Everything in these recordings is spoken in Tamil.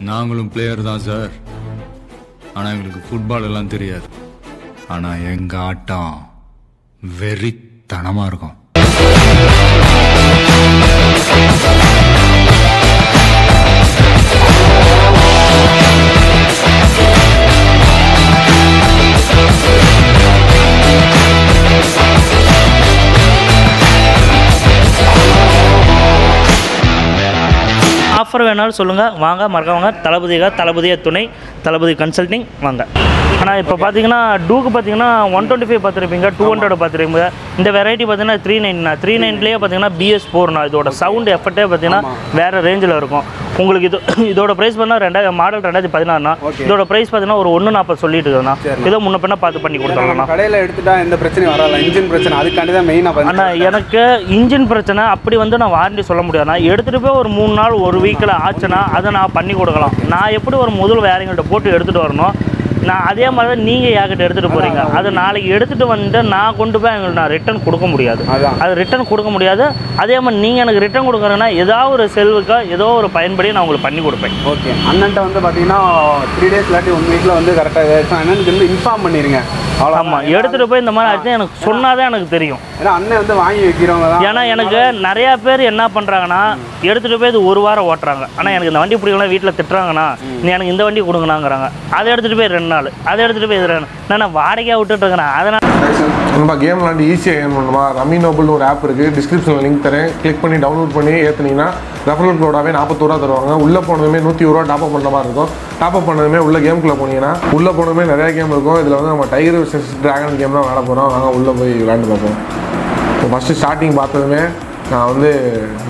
நாங்களும் பிளேயர் தான் சார் ஆனால் எங்களுக்கு ஃபுட்பால் எல்லாம் தெரியாது. ஆனால் எங்கள் ஆட்டம் வெறித்தனமாக இருக்கும். ஆஃபர் வேணாலும் சொல்லுங்கள் வாங்க மறக்காமங்க தளபதியாக தளபதிய துணை. தளபதி கன்சல்டிங் வாங்க. ஆனால் இப்போ பார்த்தீங்கன்னா டூக்கு பார்த்தீங்கன்னா ஒன் டுவெண்ட்டி ஃபைவ் பார்த்துருப்பீங்க டூ ஹண்ட்ரட் பார்த்துருப்பீங்க. இந்த வெரைட்டி பார்த்தீங்கன்னா த்ரீ நைன்னா த்ரீ நைன்லேயே பார்த்தீங்கன்னா பிஎஸ் ஃபோர்னா இதோட சவுண்ட் எஃபெக்டே பார்த்தீங்கன்னா வேறு ரேஞ்சில் இருக்கும். உங்களுக்கு இது இதோட ப்ரைஸ் பார்த்தீங்கன்னா ரெண்டாயிரம் மாடல் ரெண்டாயிரத்தி பதினாறுனா. இதோட ப்ரைஸ் பார்த்தீங்கன்னா ஒரு ஒன்று நாற்பது சொல்லிட்டு சரிண்ணா. ஏதோ முன்ன பின்ன பார்த்து பண்ணி நம்ம கடையில் எடுத்துட்டா எந்த பிரச்சனையும் வரல இன்ஜின் பிரச்சனை அதுக்காண்டி தான் மெயினாக அண்ணா எனக்கு இன்ஜின் பிரச்சனை அப்படி வந்து நான் வாரண்டி சொல்ல முடியாதுண்ணா. எடுத்துகிட்டு போய் ஒரு மூணு நாள் ஒரு வீக்கில் ஆச்சுன்னா அதை நான் பண்ணி கொடுக்கலாம். நான் எப்படி ஒரு முதல் வேலைங்கள்ட்ட போட்டு எடுத்துகிட்டு வரணும். நான் அதே மாதிரி தான் நீங்கள் யார்கிட்ட எடுத்துகிட்டு போகிறீங்க அது நாளைக்கு எடுத்துகிட்டு வந்து நான் கொண்டு போய் எங்களுக்கு நான் ரிட்டர்ன் கொடுக்க முடியாது. அது ரிட்டர்ன் கொடுக்க முடியாது. அதே மாதிரி நீங்கள் எனக்கு ரிட்டர்ன் கொடுக்குறேன்னா ஏதாவது ஒரு செல்வுக்கோ ஏதோ ஒரு பயன்படி நான் உங்களுக்கு பண்ணி கொடுப்பேன். ஓகே. அண்ணன்ட்ட வந்து பார்த்தீங்கன்னா த்ரீ டேஸ் இல்லாட்டி ஒன் வீக்கில் வந்து கரெக்டாக ஏதாச்சும் அண்ணனுக்கு வந்து இன்ஃபார்ம் பண்ணிடுங்க அவ்வளோ ஆமாம் எடுத்துகிட்டு போய் இந்த மாதிரி ஆச்சு எனக்கு சொன்னால் தான் எனக்கு தெரியும். ஏன்னா அண்ணன் வந்து வாங்கி வைக்கிறவங்க ஏன்னா எனக்கு நிறையா பேர் என்ன பண்ணுறாங்கன்னா எடுத்துகிட்டு போய் இது ஒரு வாரம் ஓட்டுறாங்க. ஆனால் எனக்கு இந்த வண்டி பிடிக்கலாம் வீட்டில் திட்டுறாங்கண்ணா நீ எனக்கு இந்த வண்டி கொடுங்கண்ணாங்கிறாங்க அதை எடுத்துகிட்டு போய் ரெண்டு நாள். அதை எடுத்துகிட்டு போய் இது ரெண்டு நான் நான் வாடகையாக விட்டுட்டு இருக்கேன். அதனால் நம்ம கேம் விளாண்டு ஈஸியாக ஏர்ன் பண்ணணுமா ரம்மி நோபல்னு ஒரு ஆப் இருக்குது டிஸ்கிரிப்ஷனில் லிங்க் தரேன். கிளிக் பண்ணி டவுன்லோட் பண்ணி ஏற்றுனீங்கன்னா ரெஃபரல் கோடாவே நாற்பத்தோரூவா தருவாங்க. உள்ளே போனதுமே நூற்றி ரூபா டாப்அப் பண்ணுற மாதிரி இருக்கும். டாப்அப் பண்ணதுமே உள்ள கேம்குள்ளே போனீங்கன்னா உள்ளே போனதுமே நிறைய கேம் இருக்கும். இதில் வந்து நம்ம டைகர் vs டிராகன் கேம் தான் விளாட போகிறோம் நாங்கள் உள்ளே போய் விளாண்டு பார்ப்போம். இப்போ ஃபஸ்ட்டு ஸ்டார்டிங் பார்த்ததுமே நான் வந்து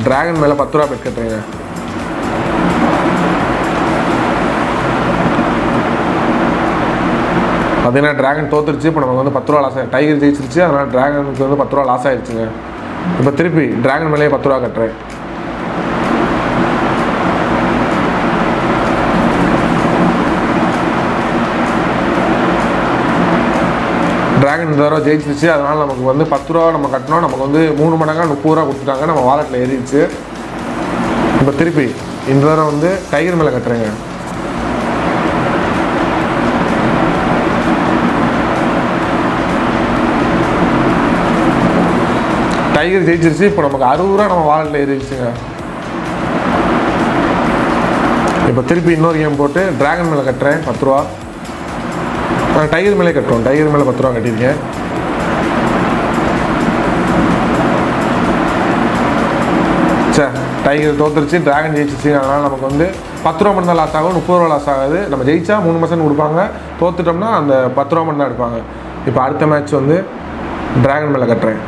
டிராகன் மேலே பத்து ரூபா பெட் கட்டுறேங்க பார்த்தீங்கன்னா ட்ராகன் தோத்துருச்சு இப்போ நமக்கு வந்து பத்து ரூபா லாஸ் ஆகிடுச்சு டைகர் ஜெயிச்சிருச்சு அதனால் டிராகனுக்கு வந்து பத்து ரூபா லாஸ் ஆகிடுச்சுங்க இப்போ திருப்பி டிராகன் மேலேயே பத்து ரூபா கட்டுறேன். டிராகன் இந்த தடவை ஜெயிச்சிருச்சு. அதனால் நமக்கு வந்து பத்து ரூபா நம்ம கட்டினோம். நமக்கு வந்து மூணு மடங்காக முப்பது ரூபா கொடுத்துட்டாங்க. நம்ம வாலெட்டில் ஏறிடுச்சு. இப்போ திருப்பி இந்த தடவை வந்து டைகர் மேலே கட்டுறேங்க. டைகர் ஜெயிச்சிருச்சு. இப்போ நமக்கு அறுபது ரூபா நம்ம வாலெட்டில் ஏறிடுச்சுங்க. இப்போ திருப்பி இன்னொரு கேம் போட்டு டிராகன் மேலே கட்டுறேன். பத்து ரூபா. நான் டைகர் மேலே கட்டுவோம். டைகர் மேலே பத்து ரூபா கட்டியிருக்கேன். சே டைகர் தோத்துருச்சு டிராகன் ஜெயிச்சிச்சு அதனால் நமக்கு வந்து பத்து ரூபா மட்டும் தான் லாஸ் ஆகும் முப்பது ரூபா லாஸ் ஆகாது. நம்ம ஜெயிச்சா மூணு பர்சன்ட் கொடுப்பாங்க. தோத்துட்டோம்னா அந்த பத்து ரூபா மட்டும் தான் எடுப்பாங்க. இப்போ அடுத்த மேட்ச் வந்து டிராகன் மேலே கட்டுறேன்.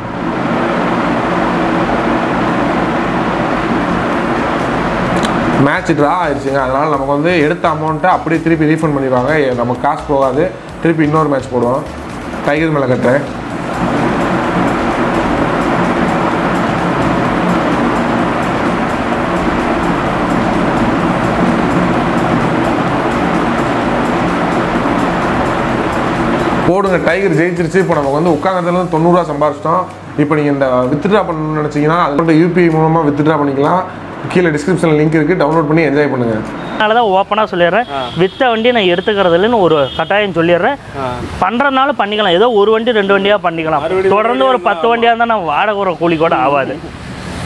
மேட்ச் ட்ரா ஆயிடுச்சுங்க அதனால் நமக்கு வந்து எடுத்த அமௌண்ட்டை அப்படியே திருப்பி ரீஃபண்ட் பண்ணிடுவாங்க. நமக்கு காசு போகாது. திருப்பி இன்னொரு மேட்ச் போடுவோம் டைகர் மேலே கட்டுறேன். போடுங்க டைகர் ஜெயிச்சிருச்சு. இப்போ நமக்கு வந்து உட்காந்ததுலேருந்து தொண்ணூறுரூவா சம்பாரிச்சிட்டோம். இப்போ நீங்கள் இந்த வித்ட்ரா பண்ணணும்னு நினச்சிங்கன்னா அது வந்து யூபிஐ மூலமாக வித்ட்ரா பண்ணிக்கலாம். கீழே டிஸ்கிரிப்ஷனில் லிங்க் இருக்குது டவுன்லோட் பண்ணி என்ஜாய் பண்ணுங்கள் அதனால தான் ஓப்பனாக சொல்லிடுறேன். வித்த வண்டி நான் எடுத்துக்கிறது இல்லைன்னு ஒரு கட்டாயம் சொல்லிடுறேன். பண்ணுறதுனால பண்ணிக்கலாம். ஏதோ ஒரு வண்டி ரெண்டு வண்டியாக பண்ணிக்கலாம். தொடர்ந்து ஒரு பத்து வண்டியாக இருந்தால் நான் வாடகை கூலி கூட ஆகாது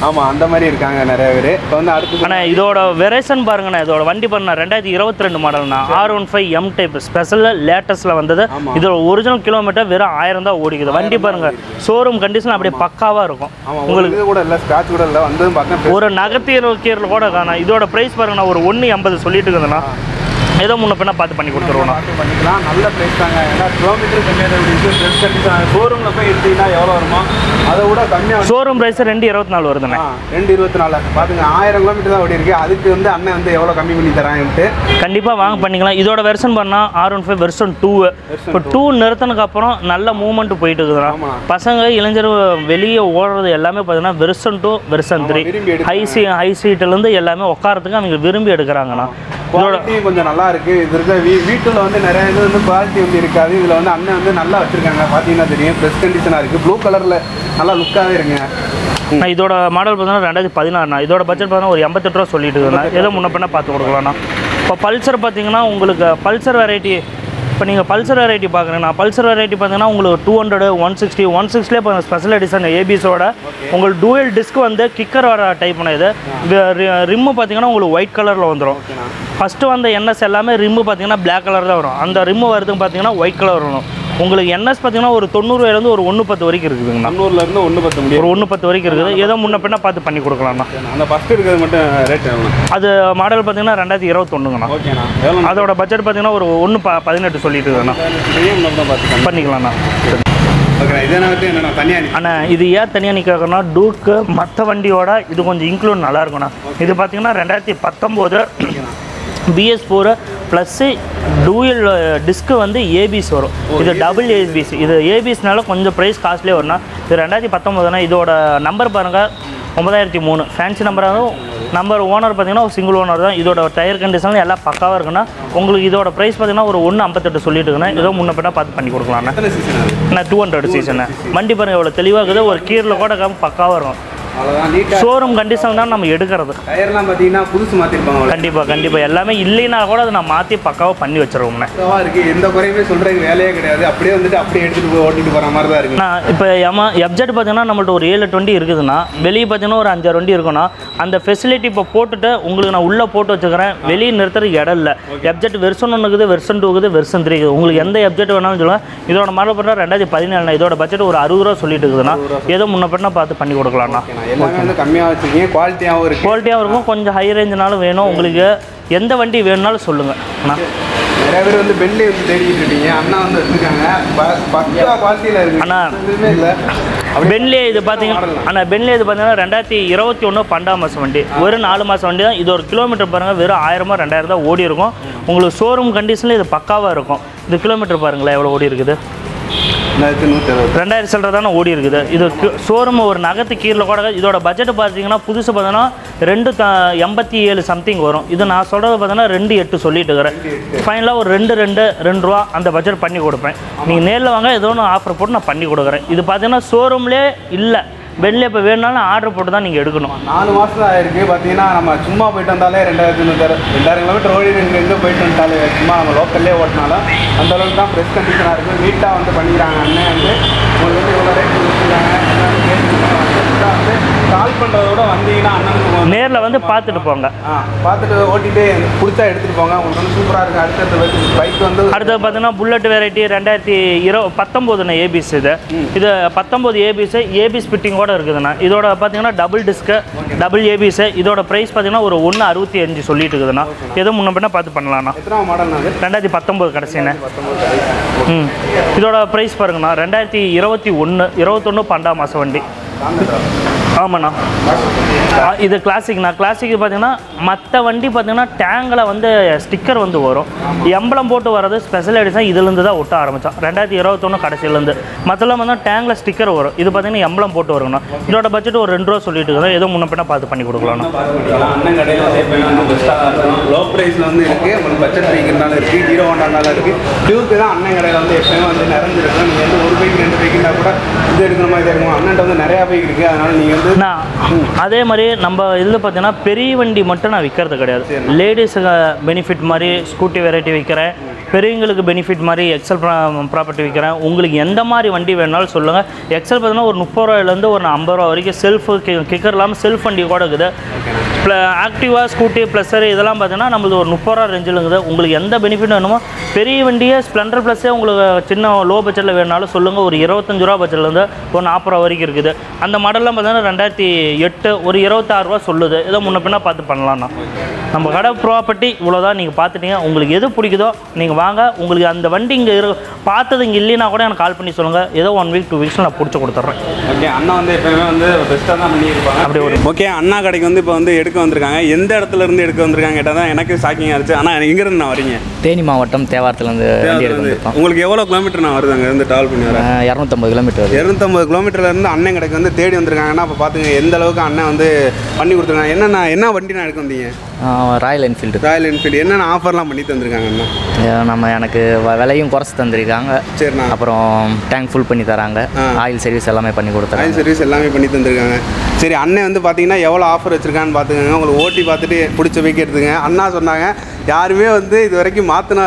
ஆமாம் அந்த மாதிரி இருக்காங்க நிறைய பேர். இப்போ வந்து அடுத்து ஆனால் இதோட வெரேஷன் பாருங்கண்ணா இதோட வண்டி பாருங்க ரெண்டாயிரத்தி இருபத்தி ரெண்டு மாடல்ண்ணா R one five M type ஸ்பெஷலில் லேட்டஸ்ட்டில் வந்தது. இதோட ஒரிஜினல் கிலோமீட்டர் வெறும் ஆயிரம் தான் ஓடிக்குது. வண்டி பாருங்க ஷோரூம் கண்டிஷன் அப்படியே பக்காவாக இருக்கும். உங்களுக்கு கூட இல்லை ஸ்க்ராட்ச் கூட இல்லை பார்த்தேன் ஒரு நகர்த்தியர் கீரில் கூட காணும் இதோட ப்ரைஸ் பாருங்கண்ணா ஒரு ஒன்று எண்பது சொல்லிட்டு இருக்குதுண்ணா. ஏதோ முன்ன பின்ன பார்த்து பண்ணி கொடுத்துருவோண்ணா பார்த்து பண்ணிக்கலாம். நல்ல ப்ரைஸ் தாங்க. ஏன்னா கிலோமீட்டர் கம்மியாக ஃப்ரெஷ் கண்டிஷன் ஷோரூமில் போய் எடுத்தீங்கன்னா எவ்வளோ வருமோ அதை விட கம்மியாக ஷோரூம் ப்ரைஸ் ரெண்டு இருபத்தி நாலு வருதுண்ணே ரெண்டு இருபத்தி நாலு பார்த்துங்க ஆயிரம் கிலோமீட்டர் தான் ஓடி இருக்கு. அதுக்கு வந்து அண்ணன் வந்து எவ்வளோ கம்மி பண்ணி தரான்ட்டு. கண்டிப்பாக வாங்க பண்ணிக்கலாம். இதோட வெர்ஷன் பண்ணால் R one five version two இப்போ டூ நிறுத்தினதுக்கு அப்புறம் நல்ல மூவ்மெண்ட் போயிட்டு இருக்குதுண்ணா. பசங்க இளைஞர் வெளியே ஓடுறது எல்லாமே பார்த்தீங்கன்னா version two version three. High சீ ஹை சீட்டிலேருந்து எல்லாமே உட்காரத்துக்கு அவங்க விரும்பி எடுக்கிறாங்கண்ணா. இதோட குவாலிட்டியும் கொஞ்சம் நல்லா இருக்கு. இது இருக்க வீ வீட்டில் வந்து நிறைய இது வந்து குவாலிட்டி வந்து இருக்காது. இதில் வந்து அண்ணன் வந்து நல்லா வச்சிருக்காங்க. பார்த்தீங்கன்னா தெரியும். ஃப்ரெஷ் கண்டிஷனாக இருக்குது ப்ளூ கலரில் நல்லா லுக்காகவே இருங்க நான் இதோட மாடல் பார்த்தீங்கன்னா ரெண்டாயிரத்தி பதினாறுண்ணா இதோட பட்ஜெட் பார்த்தீங்கன்னா ஒரு எண்பத்தெட்டு ரூபா சொல்லிட்டு இருக்குண்ணா ஏதோ முன்ன பின்ன பார்த்து கொடுக்கலாம்ண்ணா. இப்போ பல்சர் பார்த்தீங்கன்னா உங்களுக்கு பல்சர் வெரைட்டி இப்போ நீங்கள் பல்சர் வெரைட்டி பார்க்குறீங்கன்னா பல்சர் வெரைட்டி பார்த்தீங்கன்னா உங்களுக்கு two hundred one sixty one சிக்ஸ்டிலே இப்போ ஸ்பெஷல் எடிஷன் ஏபிஸோட உங்களுக்கு டூயல் டிஸ்க் வந்து கிக்கர் வர டைப் இது. ரிம்மு பார்த்தீங்கன்னா உங்களுக்கு ஒயிட் கலரில் வந்துடும் ஃபஸ்ட்டு வந்த என்எஸ் எல்லாமே ரிம்மு பார்த்தீங்கன்னா பிளாக் கலர் தான் வரும். அந்த ரிம்மு வரதுக்கு பார்த்தீங்கன்னா ஒயிட் கலர் வரும். உங்களுக்கு என்எஸ் பார்த்தீங்கன்னா ஒரு தொண்ணூறுலேருந்து ஒரு ஒன்று பத்து வரைக்கும் இருக்குதுங்கண்ணா கண்ணூர்ல இருந்து ஒன்று பத்து முடியும். ஒரு ஒன்று பத்து வரைக்கும் இருக்குது. ஏதோ முன்ன பின்ன பார்த்து பண்ணி கொடுக்கலாம்ண்ணா அந்த ஃபர்ஸ்ட் இருக்கிறது மட்டும் ரேட் அது மாடல் பார்த்தீங்கன்னா ரெண்டாயிரத்தி இருபத்தொன்னுங்கண்ணா ஓகேண்ணா அதோட பட்ஜெட் பார்த்தீங்கன்னா ஒரு ஒன்று ப பதினெட்டு சொல்லிட்டு பார்த்துக்கலாம் பண்ணிக்கலாம்ண்ணா அண்ணா. இது ஏன் தனியாக நிற்கிறதுனா டூக்கு மற்ற வண்டியோட இது கொஞ்சம் இன்க்ளூட் நல்லா இருக்குண்ணா இது பார்த்தீங்கன்னா ரெண்டாயிரத்தி பத்தொம்போது BS four plus dual disc வந்து ஏபிஸ் வரும். இது டபுள் ஏபிஸ் இது ஏபிஸ்னால கொஞ்சம் ப்ரைஸ் காஸ்ட்லியே வரும்னா இது ரெண்டாயிரத்தி பத்தொம்போதுனா இதோட நம்பர் பாருங்கள் ஒன்பதாயிரத்தி மூணு. ஃபேன்சி நம்பராகவும் நம்பர் ஓனர் பார்த்தீங்கன்னா ஒரு சிங்கிள் ஓனர் தான். இதோட டயர் கண்டிஷன் எல்லாம் பக்காவாக இருக்குன்னா உங்களுக்கு இதோட ப்ரைஸ் பார்த்தீங்கன்னா ஒரு ஒன்று ஐம்பத்தெட்டு சொல்லிட்டு இருக்குண்ணா ஏதோ முன்ன பின்னா பார்த்து பண்ணி கொடுக்கலாண்ணா நான் டூ ஹண்ட்ரட் சீசனு வண்டி பாருங்க எவ்வளோ தெளிவாக இருக்குது. ஒரு கீரில் கூட பக்காவாக இருக்கும். அவ்வளோதான் ஷோரூம் கண்டிஷன் தான் நம்ம எடுக்கிறது. டயர்லாம் பார்த்தீங்கன்னா புதுசு மாற்றிருப்பாங்க கண்டிப்பாக கண்டிப்பாக எல்லாமே இல்லைன்னா கூட அதை நான் மாற்றி பக்காவாக பண்ணி பக்காவாக இருக்குது எந்த குறையுமே சொல்கிறதுக்கு வேலையே கிடையாது. அப்படியே வந்துட்டு அப்படியே எடுத்துகிட்டு போய் ஓட்டிட்டு போகிற மாதிரி தான் இருக்குது நான் இப்போ எம எப்ஜெட் பார்த்தீங்கன்னா நம்மள்ட்ட ஒரு ஏழு டுவெண்ட்டி இருக்குதுன்னா வெளியே பார்த்தீங்கன்னா ஒரு அஞ்சாறு வண்டி இருக்குன்னா அந்த ஃபெசிலிட்டி இப்போ போட்டுட்டு உங்களுக்கு நான் உள்ளே போட்டு வச்சுக்கிறேன். வெளியே நிறுத்துறதுக்கு இடம் இல்லை. எப்ஜெட் வெர்சன் ஒன்று இருக்குது வெர்சன் டூ இருக்குது வெர்சன் த்ரீ இருக்குது. உங்களுக்கு எந்த எப்ஜெட் வேணாலும் சொல்லுங்கள் இதோட மாடல் பண்ணால் ரெண்டாயிரத்தி பதினேழு இதோட பட்ஜெட் ஒரு அறுபது ரூபா சொல்லிட்டு இருக்குதுன்னா ஏதோ முன்ன பின்ன பார்த்து பண்ணி கொடுக்கலாம்ண்ணா. எல்லாமே வந்து கம்மியாக வச்சுருக்கீங்க குவாலிட்டியாகவும் இருக்குது குவாலிட்டியாகவும் இருக்கும். கொஞ்சம் ஹை ரேஞ்சுனாலும் வேணும். உங்களுக்கு எந்த வண்டி வேணும்னாலும் சொல்லுங்கள் அண்ணா. நிறைய பேர் வந்து பென்லி வந்து இருக்கீங்க. அண்ணா வந்து வச்சுருக்காங்க குவாலிட்டியில் இருக்குது அண்ணா. இல்லை. பென்லே இது பார்த்தீங்கன்னா ஆனால் பென்லே இது பார்த்தீங்கன்னா ரெண்டாயிரத்தி இருபத்தி ஒன்று பன்னெண்டாம் மாதம் வண்டி. ஒரு நாலு மாதம் வண்டி தான். இது ஒரு கிலோமீட்டர் பாருங்கள் வெறும் ஆயிரமா ரெண்டாயிரம் தான் ஓடி இருக்கும். உங்களுக்கு ஷோரூம் கண்டிஷனில் இது பக்காவாக இருக்கும். இது கிலோமீட்டர் பாருங்களேன் எவ்வளோ ஓடி இருக்குது. ரெண்டாயிரம் சில்லற தானே ஓடி இருக்குது. இது ஷோரூம் ஒரு நகத்து கீரில் கூட இதோட பட்ஜெட் பார்த்தீங்கன்னா புதுசு பார்த்தீங்கன்னா ரெண்டு த எண்பத்தி ஏழு சம்திங் வரும். இது நான் சொல்கிறது பார்த்தீங்கன்னா ரெண்டு எட்டு சொல்லிட்டு இருக்கிறேன். ஃபைனலாக ஒரு ரெண்டு ரெண்டு ரெண்டு ரூபா அந்த பட்ஜெட் பண்ணி கொடுப்பேன். நீங்கள் நேரில் வாங்க ஏதோ ஒன்று ஆஃபர் போட்டு நான் பண்ணி கொடுக்குறேன். இது பார்த்தீங்கன்னா ஷோரூம்லேயே இல்லை. வெளில இப்போ வேணுனாலும் ஆர்டர் போட்டு தான் நீங்கள் எடுக்கணும் நாலு மாதம் ஆயிருக்கு. பார்த்தீங்கன்னா நம்ம சும்மா போயிட்டு வந்தாலே ரெண்டாயிரத்தி நூற்றி ரெண்டாயிரம் கிலோமீட்டர் ஓடி ரெண்டு எங்கே போயிட்டு வந்தாலே சும்மா நம்ம லோக்கல்லே ஓட்டினாலும் அந்த அளவுக்கு தான் ஃப்ரெஷ் கண்டிஷனாக இருக்குது நீட்டாக வந்து பண்ணிக்கிறாங்க அண்ணன் வந்து. உங்களுக்கு வந்து இவ்வளோ ரேட் கொடுத்துருக்காங்க. வந்து கால் பண்ணுறதோட வந்தீங்கன்னா அண்ணனுக்கு நேரில் வந்து பார்த்துட்டு போங்க. பார்த்துட்டு ஓட்டிட்டு பிடிச்சா எடுத்துகிட்டு போங்க. உங்களுக்கு வந்து சூப்பராக இருக்குது அடுத்தடுத்த பைக் வந்து அடுத்தது பார்த்தீங்கன்னா புல்லட் வெரைட்டி ரெண்டாயிரத்தி இரு பத்தொம்போதுண்ணா ஏபிஸ் இது. இது பத்தொம்போது ஏபிஸ் ஏபிஸ் ஃபிட்டிங்கோட இருக்குதுண்ணா. இதோட பார்த்தீங்கன்னா டபுள் டிஸ்க்கு டபுள் ஏபிஸ் இதோட ப்ரைஸ் பார்த்தீங்கன்னா ஒரு ஒன்று அறுபத்தி அஞ்சு சொல்லிட்டு இருக்குதுண்ணா. எதோ முன்ன பின்ன பார்த்து பண்ணலாம்ண்ணா ரெண்டாயிரத்தி பத்தொம்போது கடைசிண்ணே. ம். இதோட ப்ரைஸ் பாருங்கண்ணா. ரெண்டாயிரத்தி இருபத்தி ஒன்று இருபத்தொன்று பன்னெண்டாம் மாதம் வண்டி. ஆமாண்ணா. இது கிளாசிக்ண்ணா கிளாசிக் பார்த்தீங்கன்னா மற்ற வண்டி பார்த்தீங்கன்னா டேங்கில் வந்து ஸ்டிக்கர் வந்து வரும். எம்பளம் போட்டு வர்றது ஸ்பெஷல் எடிஷன் இதுலேருந்து தான் ஒட்ட ஆரம்பித்தோம் ரெண்டாயிரத்தி இருபத்தொன்று கடைசியிலேருந்து. மற்றெல்லாம் வந்து டேங்கில் ஸ்டிக்கர் வரும். இது பார்த்தீங்கன்னா எம்பளம் போட்டு வருங்கண்ணா. இதோட பட்ஜெட் ஒரு ரெண்டு ரூபா சொல்லிட்டு இருக்கோம் ஏதோ முன்ன பின்ன பார்த்து பண்ணி இருக்கும். லோ ப்ரைஸில் வந்து இருக்குது உங்களுக்கு பட்ஜெட் பைக் இருந்தாலும் இருக்குது ஹீரோ ஹோண்டா இருந்தாலும் இருக்குது டியூக்கு தான் அண்ணன் கடையில் வந்து எப்பயுமே வந்து நிறைஞ்சிருக்கும். நீங்கள் வந்து ஒரு பைக் ரெண்டு பைக்குனா கூட இது எடுக்கணுமா இது எடுக்கணுமா? அண்ணன்ட்ட வந்து நிறையா பைக் இருக்குது அதனால் நீங்கள் வந்து நான் அதே மாதிரி நம்ம இதில் பார்த்தீங்கன்னா பெரிய வண்டி மட்டும் நான் விற்கிறது கிடையாது. லேடிஸுக்கு பெனிஃபிட் மாதிரி ஸ்கூட்டி வெரைட்டி விற்கிறேன் பெரியவங்களுக்கு பெனிஃபிட் மாதிரி எக்ஸல் ப்ராப்பர்ட்டி விற்கிறேன் உங்களுக்கு எந்த மாதிரி வண்டி வேணாலும் சொல்லுங்கள் எக்ஸல் பார்த்தீங்கன்னா ஒரு முப்பது ரூபாயிலேருந்து ஒரு ஐம்பது ரூபா வரைக்கும் செல்ஃபு கிக்கர் இல்லாமல் செல்ஃப் வண்டி கூட இருக்குது. ப்ள ஆக்டிவா ஸ்கூட்டி ப்ளஸ்ஸர் இதெல்லாம் பார்த்தீங்கன்னா நம்மளுக்கு ஒரு முப்பது ரூபா ரேஞ்சில் இருக்குது. உங்களுக்கு எந்த பெனிஃபிட் வேணுமோ பெரிய வண்டியே ஸ்ப்ளெண்டர் ப்ளஸ்ஸே உங்களுக்கு சின்ன லோ பட்ஜெட்டில் வேணாலும் சொல்லுங்கள் ஒரு இருபத்தஞ்சு ரூபா பட்ஜெட்லேருந்து ஒரு நாற்பது ரூபா வரைக்கும் இருக்குது. அந்த மாடல்லாம் பார்த்தீங்கன்னா ரெண்டாயிரத்தி எட்டு ஒரு இருபத்தாறு ரூபா சொல்லுது. ஏதோ முன்ன பின்ன பார்த்து பண்ணலாம்ண்ணா நம்ம கடை ப்ராப்பர்ட்டி இவ்வளோதான் நீங்கள் பார்த்துட்டீங்க. உங்களுக்கு எது பிடிக்குதோ நீங்கள் வாங்க. உங்களுக்கு அந்த வண்டி இங்கே இரு பார்த்தது இங்கே இல்லைன்னா கூட எனக்கு கால் பண்ணி சொல்லுங்கள் ஏதோ ஒன் வீக் டூ வீக்ஸில் நான் பிடிச்சி கொடுத்துட்றேன். ஓகே அண்ணா வந்து எப்பயுமே வந்து பெஸ்ட்டாக தான் பண்ணியிருப்பாங்க. அப்படி ஒரு- ஓகே அண்ணா கடைக்கு வந்து இப்போ வந்து எடுக்க வந்திருக்காங்க. எந்த இடத்துல இருந்து எடுக்க வந்திருக்காங்க கேட்டால் தான் எனக்கு ஷாக்கிங்காக இருந்துச்சு. ஆனால் எங்கேருந்து நான் வரீங்க. தேனி மாவட்டம் தேவாரத்துலேருந்து வண்டி வந்திருக்கோம் உங்களுக்கு எவ்வளோ கிலோமீட்டர் நான் வருது அங்கே இருந்து ட்ராவல் பண்ணி வரேன் இரநூத்தம்பது கிலோமீட்டர் இரநூத்தம்பது கிலோமீட்டர்ல இருந்து அண்ணன் கடைக்கு வந்து தேடி வந்திருக்காங்கன்னா அப்போ பார்த்துங்க எந்த அளவுக்கு அண்ணன் வந்து பண்ணி கொடுத்துருக்காங்க. என்னண்ணா என்ன வண்டி நான் எடுக்க வந்தீங்க? ராயல் என்ஃபீல்டு ராயல் என்ஃபீல்டு என்னென்ன ஆஃபர்லாம் பண்ணி தந்திருக்காங்க அண்ணா? நம்ம எனக்கு விலையும் குறைச்சி தந்திருக்காங்க. சரிண்ணா. அப்புறம் டேங்க் ஃபுல் பண்ணி தராங்க. ஆயில் சர்வீஸ் எல்லாமே பண்ணி ஆயில் கொடுத்துறாங்க சர்வீஸ் எல்லாமே பண்ணி தந்திருக்காங்க. சரி அண்ணன் வந்து பார்த்தீங்கன்னா எவ்வளோ ஆஃபர் வச்சிருக்கான்னு பார்த்துக்கோங்க உங்களுக்கு ஓட்டி பார்த்துட்டு பிடிச்ச பைக் எடுத்துங்க அண்ணா சொன்னாங்க யாருமே வந்து இது வரைக்கும் மாற்றினா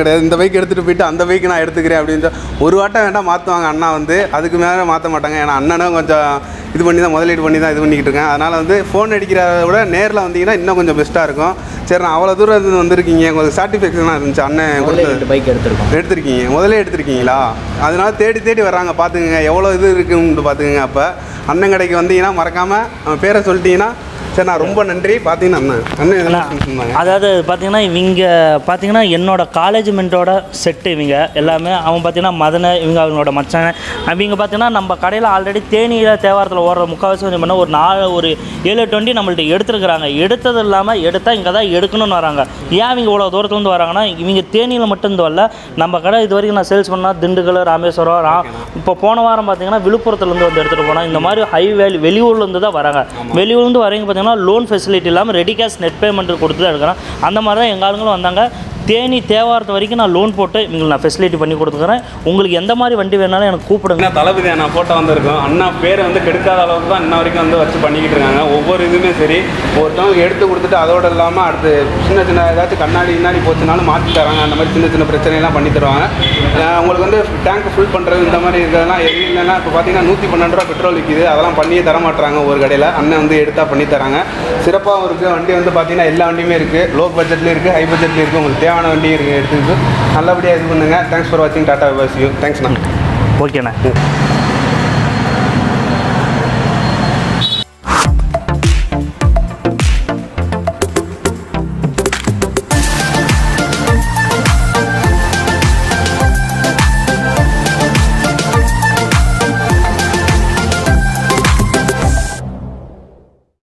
கிடையாது. இந்த பைக் எடுத்துகிட்டு போயிட்டு அந்த பைக் நான் எடுத்துக்கிறேன் அப்படின்னு ஒரு வாட்டம் வேண்டாம் மாற்றுவாங்க அண்ணா வந்து. அதுக்கு மேலே மாற்ற மாட்டாங்க. ஏன்னா அண்ணனும் கொஞ்சம் இது பண்ணி தான் முதலீடு பண்ணி தான் இது பண்ணிக்கிட்டு இருக்கேன். அதனால் வந்து ஃபோன் அடிக்கிறத விட நேரில் வந்தீங்கன்னா இன்னும் கொஞ்சம் பெஸ்ட்டாக இருக்கும். சரி நான் அவ்வளோ தூரம் இருந்து வந்திருக்கீங்க. உங்களுக்கு சாட்டிஸ்ஃபேக்ஷனாக இருந்துச்சு? அண்ணன் கொடுத்தது. ரெண்டு பைக் எடுத்திருக்கோம். எடுத்திருக்கீங்க. முதல்ல எடுத்திருக்கீங்களா? அதனால தேடி தேடி வர்றாங்க. பார்த்துக்குங்க எவ்வளோ இது இருக்குன்னு பார்த்துக்குங்க அப்போ அண்ணன் கடைக்கு வந்தீங்கன்னா மறக்காமல் பேரை சொல்லிட்டீங்கன்னா சரி நான் ரொம்ப நன்றி. பார்த்தீங்கன்னா அண்ணன் அதாவது பார்த்தீங்கன்னா இவங்க பார்த்தீங்கன்னா என்னோட காலேஜ் மென்ட்டோட செட்டு இவங்க எல்லாமே. அவன் பார்த்தீங்கன்னா மதன இவங்க அவங்களோட மச்சான். அவங்க பார்த்தீங்கன்னா நம்ம கடையில் ஆல்ரெடி தேனியில் தேவாரத்தில் ஓடுற முக்கால்வாசி கொஞ்சம் பண்ண ஒரு நாலு ஒரு ஏழு டுவெண்ட்டி நம்மள்ட்ட எடுத்துருக்குறாங்க. எடுத்தது இல்லாமல் எடுத்தால் இங்கே தான் எடுக்கணும்னு வராங்க. ஏன் இவங்க இவ்வளோ தூரத்துலேருந்து வராங்கன்னா இவங்க தேனியில் மட்டும் வரல. நம்ம கடை இது வரைக்கும் நான் சேல்ஸ் பண்ணால் திண்டுக்கல் ராமேஸ்வரம் ரா இப்போ போன வாரம் பார்த்தீங்கன்னா விழுப்புரத்துலேருந்து வந்து எடுத்துகிட்டு போனோம் இந்த மாதிரி ஹை வேலி வெளியூர்லேருந்து தான் வராங்க. வெளியூர்லேருந்து வரவங்க பார்த்தீங்கன்னா லோன் ஃபெசிலிட்டி இல்லாமல் ரெடி கேஷ் நெட் பேமெண்ட் கொடுத்து தான் எடுக்கிறேன் அந்த மாதிரி தான் எங்கள் ஆளுங்களும் வந்தாங்க. தேனி தேவாரத்து வரைக்கும் நான் லோன் போட்டு இவங்களுக்கு நான் ஃபெசிலிட்டி பண்ணி கொடுத்துக்கிறேன். உங்களுக்கு எந்த மாதிரி வண்டி வேணாலும் எனக்கு கூப்பிடுங்க. தளபதி அண்ணா ஃபோட்டோ வந்திருக்கோம். அண்ணா பேரை வந்து கெடுக்காத அளவுக்கு தான் இன்ன வரைக்கும் வந்து வச்சு பண்ணிக்கிட்டு இருக்காங்க. ஒவ்வொரு இதுவுமே சரி. ஒருத்தவங்க எடுத்து கொடுத்துட்டு அதோட இல்லாமல் அடுத்து சின்ன சின்ன ஏதாச்சும் கண்ணாடி இன்னாடி போச்சுனாலும் மாற்றி தராங்க. அந்த மாதிரி சின்ன சின்ன பிரச்சனையெல்லாம் பண்ணி தருவாங்க. உங்களுக்கு வந்து டேங்க் ஃபுல் பண்ணுறது இந்த மாதிரி இருக்கிறதெல்லாம் எது இல்லைன்னா இப்போ பார்த்தீங்கன்னா நூற்றி பன்னெண்டு ரூபா பெட்ரோல் விற்கிது அதெல்லாம் பண்ணியே தர மாட்டாங்க ஒரு கடையில். அண்ணன் வந்து எடுத்தால் பண்ணி தராங்க. சிறப்பாகவும் இருக்குது வண்டி வந்து பார்த்தீங்கன்னா எல்லா வண்டியுமே இருக்குது லோ பட்ஜெட்லேயும் இருக்குது ஹை பட்ஜெட்லேயும் இருக்குது உங்களுக்கு தேவையான இருக்குது எடுத்துக்கிட்டு நல்லபடியாக இது பண்ணுங்கள் தேங்க்ஸ் ஃபார் வாட்சிங் டாடா பஸ் யூ தேங்க்ஸ்ண்ணா ஓகேண்ணே